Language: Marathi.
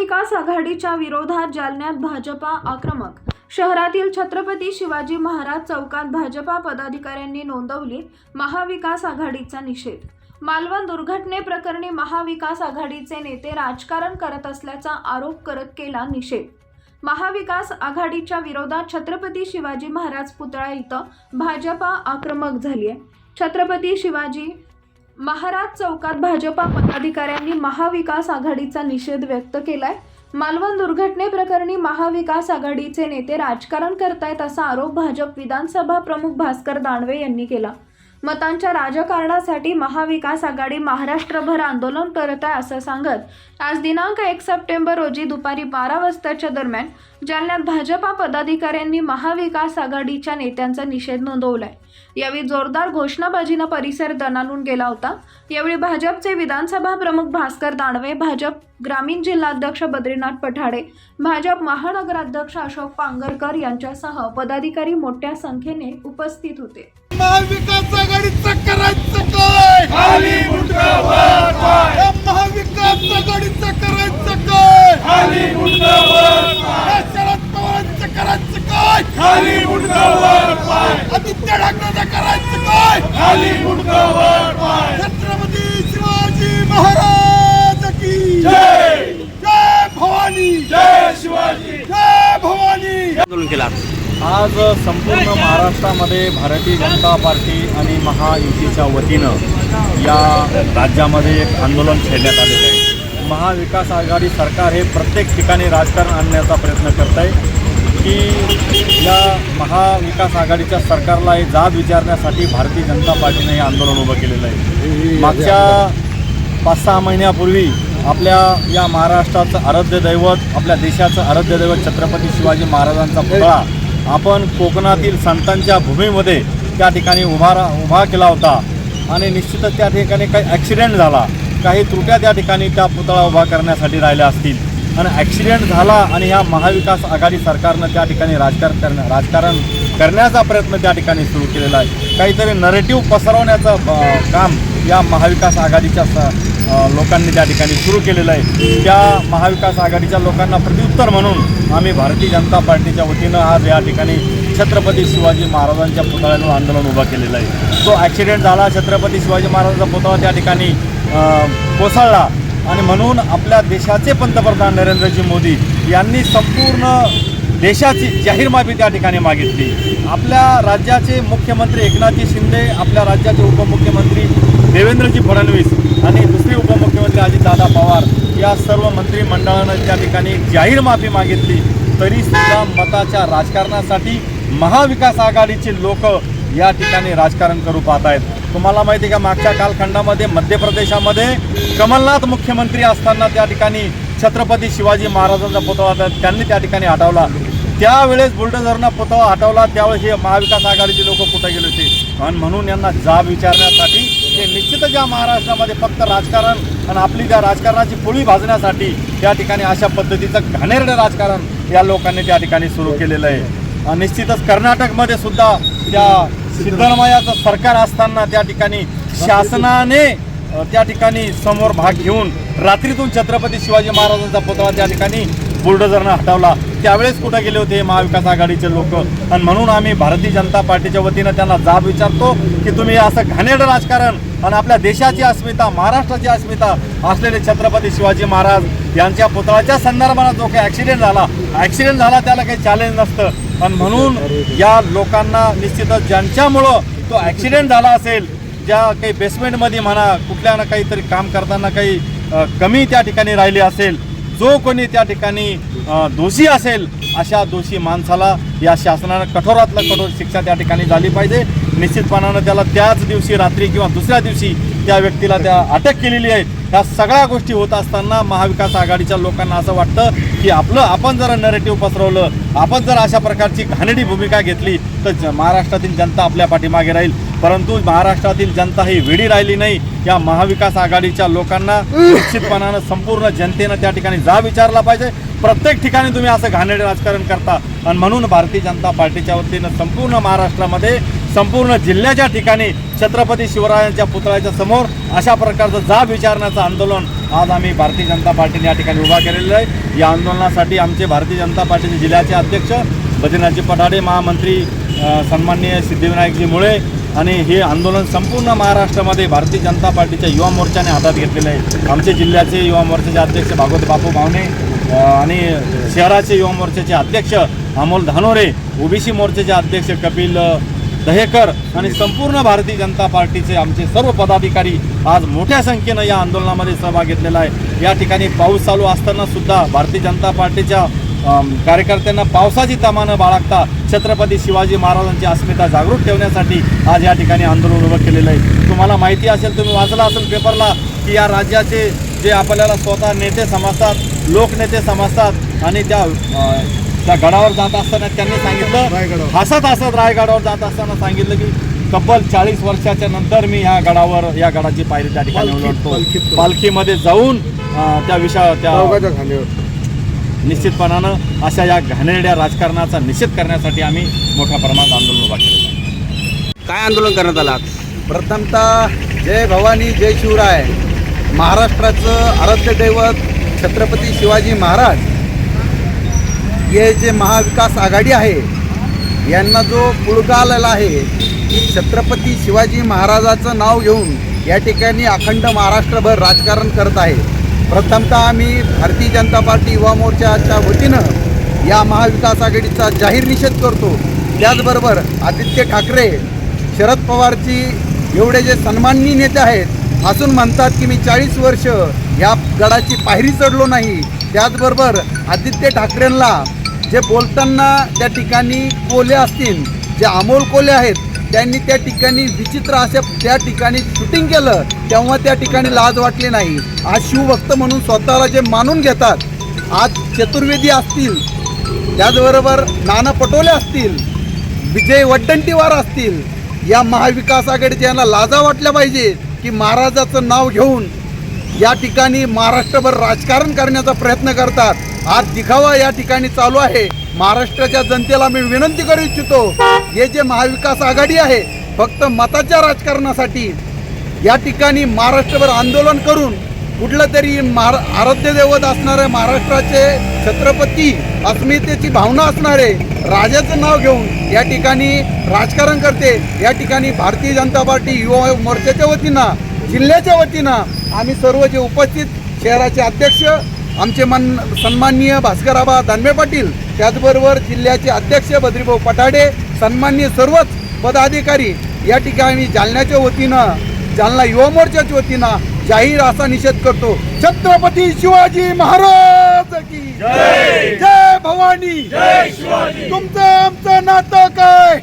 महाविकास आघाडीच्या विरोधात जालन्यात भाजपा आक्रमक. शहरातील छत्रपती शिवाजी महाराज चौकात भाजपा पदाधिकाऱ्यांनी नोंदवली महाविकास आघाडीचा निषेध. मालवण दुर्घटनेप्रकरणी महाविकास आघाडीचे नेते राजकारण करत असल्याचा आरोप करत केला निषेध. महाविकास आघाडीच्या विरोधात छत्रपती शिवाजी महाराज पुतळा इथं भाजपा आक्रमक झाली आहे छत्रपती शिवाजी महाराज चौकात भाजपा पदाधिकाऱ्यांनी महाविकास आघाडीचा निषेध व्यक्त केलाय. मालवण दुर्घटनेप्रकरणी महाविकास आघाडीचे नेते राजकारण करतायत असा आरोप भाजप विधानसभा प्रमुख भास्कर दानवे यांनी केला. मतांच्या राजकारणासाठी महाविकास आघाडी महाराष्ट्रभर आंदोलन करत आहे असं सांगत आज दिनांक एक सप्टेंबर रोजी दुपारी बारा वाजताच्या दरम्यान जालन्यात भाजपा पदाधिकाऱ्यांनी महाविकास आघाडीच्या नेत्यांचा निषेध नोंदवलाय. यावेळी जोरदार घोषणाबाजीनं परिसर दणानून गेला होता. यावेळी भाजपचे विधानसभा प्रमुख भास्कर दानवे भाजप ग्रामीण जिल्हाध्यक्ष बद्रीनाथ पठाडे भाजप महानगराध्यक्ष अशोक पांगरकर यांच्यासह पदाधिकारी मोठ्या संख्येने उपस्थित होते. महाविकास आघाडीचं करायचं काय खाली मुंडका वर पाय या महाविकास आघाडीचं करायचं काय खाली मुंडका वर पाय या शरद पवारांचं करायचं काय खाली मुंडका वर पाय आदित्य ठाकरेचं करायचं काय खाली मुंडका वर पाय छत्रपती शिवाजी महाराज की जय जय भवानी जय शिवाजी जय भवानी आंदोलन केलं आज आज संपूर्ण महाराष्ट्रामध्ये भारतीय जनता पार्टी आणि महायुतीच्या वतीनं या राज्यामध्ये एक आंदोलन छेडण्यात आलेलं आहे. महाविकास आघाडी सरकार हे प्रत्येक ठिकाणी राजकारण आणण्याचा प्रयत्न करत आहे की या महाविकास आघाडीच्या सरकारला हे जाब विचारण्यासाठी भारतीय जनता पार्टीने हे आंदोलन उभं केलेलं आहे. मागच्या पाच सहा महिन्यापूर्वी आपल्या या महाराष्ट्राचं आराध्य दैवत आपल्या देशाचं आराध्य दैवत छत्रपती शिवाजी महाराजांचा पुतळा आपण कोकणातील संतांच्या भूमीमध्ये त्या ठिकाणी उभा रा उभा केला होता. आणि निश्चितच त्या ठिकाणी काही ॲक्सिडेंट झाला. काही त्रुट्या त्या ठिकाणी त्या पुतळा उभा करण्यासाठी राहिल्या असतील. आणि ॲक्सिडेंट झाला आणि ह्या महाविकास आघाडी सरकारनं त्या ठिकाणी राजकारण करण्या राजकारण करण्याचा प्रयत्न त्या ठिकाणी सुरू केलेला आहे. काहीतरी नरेटिव्ह पसरवण्याचं काम या महाविकास आघाडीच्या स लोकांनी त्या ठिकाणी सुरू केलेलं आहे. त्या महाविकास आघाडीच्या लोकांना प्रत्युत्तर म्हणून आम्ही भारतीय जनता पार्टीच्या वतीनं आज या ठिकाणी छत्रपती शिवाजी महाराजांच्या पुतळ्यावर आंदोलन उभं केलेलं आहे. तो ॲक्सिडेंट झाला छत्रपती शिवाजी महाराजांचा पुतळा त्या ठिकाणी कोसळला. आणि म्हणून आपल्या देशाचे पंतप्रधान नरेंद्रजी मोदी यांनी संपूर्ण देशाची जाहीर माफी त्या ठिकाणी मागितली. आपल्या राज्याचे मुख्यमंत्री एकनाथजी शिंदे आपल्या राज्याचे उपमुख्यमंत्री देवेंद्रजी फडणवीस आणि दुसरे उपमुख्यमंत्री अजितदादा पवार या सर्व मंत्रिमंडळानं त्या ठिकाणी जाहीर माफी मागितली तरीसुद्धा मताच्या राजकारणासाठी महाविकास आघाडीचे लोक या ठिकाणी राजकारण करू पाहत आहेत तुम्हाला माहिती आहे का मागच्या कालखंडामध्ये मध्य प्रदेशामध्ये कमलनाथ मुख्यमंत्री असताना त्या ठिकाणी छत्रपती शिवाजी महाराजांचा पुतळा त्यांनी त्या ठिकाणी हटवला त्यावेळेस बुलडोझरनं पुतळा हटवला त्यावेळेस हे महाविकास आघाडीचे लोक कुठे गेले होते? आणि म्हणून यांना जाब विचारण्यासाठी हे निश्चितच या महाराष्ट्रामध्ये फक्त राजकारण आणि आपली त्या राजकारणाची पोळी भाजण्यासाठी त्या ठिकाणी अशा पद्धतीचं घाणेरडं राजकारण या लोकांनी त्या ठिकाणी सुरू केलेलं आहे. आणि निश्चितच कर्नाटकमध्ये सुद्धा त्या सिद्धरामय्याचं सरकार असताना त्या ठिकाणी शासनाने त्या ठिकाणी समोर भाग घेऊन रात्रीतून छत्रपती शिवाजी महाराजांचा पुतळा त्या ठिकाणी बुलडोझरनं हटवला. त्यावेळेस कुठं गेले होते महाविकास आघाडीचे लोक? आणि म्हणून आम्ही भारतीय जनता पार्टीच्या वतीनं त्यांना जाब विचारतो की तुम्ही असं घाणेरडं राजकारण आणि आपल्या देशाची अस्मिता महाराष्ट्राची अस्मिता असलेले छत्रपती शिवाजी महाराज यांच्या पुतळ्याच्या संदर्भात जो काही ॲक्सिडेंट झाला ॲक्सिडेंट झाला त्याला काही चॅलेंज नसतं. आणि म्हणून या लोकांना निश्चितच ज्यांच्यामुळं तो ॲक्सिडेंट झाला असेल ज्या काही बेसमेंटमध्ये म्हणा कुठल्या ना काहीतरी काम करताना काही कमी त्या ठिकाणी राहिली असेल जो कोणी त्या ठिकाणी दोषी असेल अशा दोषी माणसाला या शासनानं कठोरातलं कठोर शिक्षा त्या ठिकाणी झाली पाहिजे. निश्चितपणानं त्याला त्याच दिवशी रात्री किंवा दुसऱ्या दिवशी त्या व्यक्तीला त्या अटक केलेली आहे. ह्या सगळ्या गोष्टी होत असताना महाविकास आघाडीच्या लोकांना असं वाटतं की आपलं आपण जर नरेटिव्ह पसरवलं आपण जर अशा प्रकारची घाणेडी भूमिका घेतली तर ज- महाराष्ट्रातील जनता आपल्या पाठीमागे राहील. परंतु महाराष्ट्रातील जनता ही वेडी राहिली नाही. या महाविकास आघाडीच्या लोकांना निश्चितपणानं संपूर्ण जनतेनं त्या ठिकाणी जा विचारला पाहिजे. प्रत्येक ठिकाणी तुम्ही असं घाणेरडे राजकारण करता. आणि म्हणून भारतीय जनता पार्टीच्या वतीनं संपूर्ण महाराष्ट्रामध्ये संपूर्ण जिल्ह्याच्या ठिकाणी छत्रपती शिवरायांच्या पुतळ्याच्या समोर अशा प्रकारचं जाब विचारण्याचं आंदोलन आज आम्ही भारतीय जनता पार्टीने या ठिकाणी उभा केलेलं आहे. या आंदोलनासाठी आमचे भारतीय जनता पार्टीचे जिल्ह्याचे अध्यक्ष बद्रीनाथजी पठाडे महामंत्री सन्माननीय सिद्धिविनायकजी मुळे आणि हे आंदोलन संपूर्ण महाराष्ट्रामध्ये भारतीय जनता पार्टीच्या युवा मोर्चाने हातात घेतलेलं आहे. आमचे जिल्ह्याचे युवा मोर्चाचे अध्यक्ष भागवत बापू भावने आणि शहराचे युवा मोर्चाचे अध्यक्ष अमोल धानोरे ओबीसी मोर्चाचे अध्यक्ष कपिल दहेकर आणि संपूर्ण भारतीय जनता पार्टीचे आमचे सर्व पदाधिकारी आज मोठ्या संख्येनं या आंदोलनामध्ये सहभाग घेतलेला आहे. या ठिकाणी पाऊस चालू असताना सुद्धा भारतीय जनता पार्टीच्या कार्यकर्त्यांना पावसाची तमानं बाळगता छत्रपती शिवाजी महाराजांची अस्मिता जागृत ठेवण्यासाठी आज या ठिकाणी आंदोलन उभं केलेलं आहे. तुम्हाला माहिती असेल तुम्ही वाचला असेल पेपरला की या राज्याचे जे आपल्याला स्वतः नेते समजतात लोकनेते समजतात आणि त्या त्या गडावर जात असताना त्यांनी सांगितलं. हसत हसत रायगडावर जात असताना सांगितलं की तब्बल चाळीस वर्षाच्या नंतर मी ह्या गडावर या गडाची पायरी त्या ठिकाणी पालखीमध्ये जाऊन त्या विषया त्या निश्चितपणानं अशा या घाणेरड्या राजकारणाचा निषेध करण्यासाठी आम्ही मोठ्या प्रमाणात आंदोलन उभा आहे. काय आंदोलन करण्यात आलं आज? प्रथमतः जय भवानी जय शिवराय. महाराष्ट्राचं आराध्य दैवत छत्रपती शिवाजी महाराज हे जे महाविकास आघाडी आहे यांना जो पुळका आलेला आहे की छत्रपती शिवाजी महाराजाचं नाव घेऊन या ठिकाणी अखंड महाराष्ट्रभर राजकारण करत आहे. प्रथमतः आम्ही भारतीय जनता पार्टी युवा मोर्चाच्या वतीनं या महाविकास आघाडीचा जाहीर निषेध करतो. त्याचबरोबर आदित्य ठाकरे शरद पवारची एवढे जे सन्माननीय नेते आहेत असून म्हणतात की मी चाळीस वर्ष या गडाची पायरी चढलो नाही. त्याचबरोबर आदित्य ठाकरेंना जे बोलताना त्या ठिकाणी कोले असतील जे अमोल कोले आहेत त्यांनी त्या ठिकाणी विचित्र असे त्या ठिकाणी शूटिंग केलं तेव्हा त्या ठिकाणी लाज वाटली नाही. आज शिवभक्त म्हणून स्वतःला जे मानून घेतात आज चतुर्वेदी असतील त्याचबरोबर नाना पटोले असतील विजय वड्डंटीवार असतील या महाविकास आघाडीच्या यांना लाजा वाटल्या पाहिजे की महाराजाचं नाव घेऊन या ठिकाणी महाराष्ट्रभर राजकारण करण्याचा प्रयत्न करतात. आज दिखावा या ठिकाणी चालू आहे. महाराष्ट्राच्या जनतेला मी विनंती करू इच्छितो हे जे महाविकास आघाडी आहे फक्त मताच्या राजकारणासाठी या ठिकाणी महाराष्ट्रभर आंदोलन करून कुठलं तरी महार आराध्य दैवत असणारे महाराष्ट्राचे छत्रपती अस्मितेची भावना असणारे राजाचं नाव घेऊन या ठिकाणी राजकारण करते. या ठिकाणी भारतीय जनता पार्टी युवा मोर्चाच्या वतीनं जिल्ह्याच्या वतीनं आम्ही सर्व जे उपस्थित शहराचे अध्यक्ष आमचे मन सन्माननीय भास्कराबा दानवे पाटील त्याचबरोबर जिल्ह्याचे अध्यक्ष बद्रीभाऊ पठाडे सन्माननीय सर्वच पदाधिकारी या ठिकाणी जालन्याच्या वतीनं जालना युवा मोर्चाच्या वतीनं जाहीर असा निषेध करतो. छत्रपती शिवाजी महाराज की जय! जय भवानी! जय शिवाजी! तुमचं आमचं नातं काय?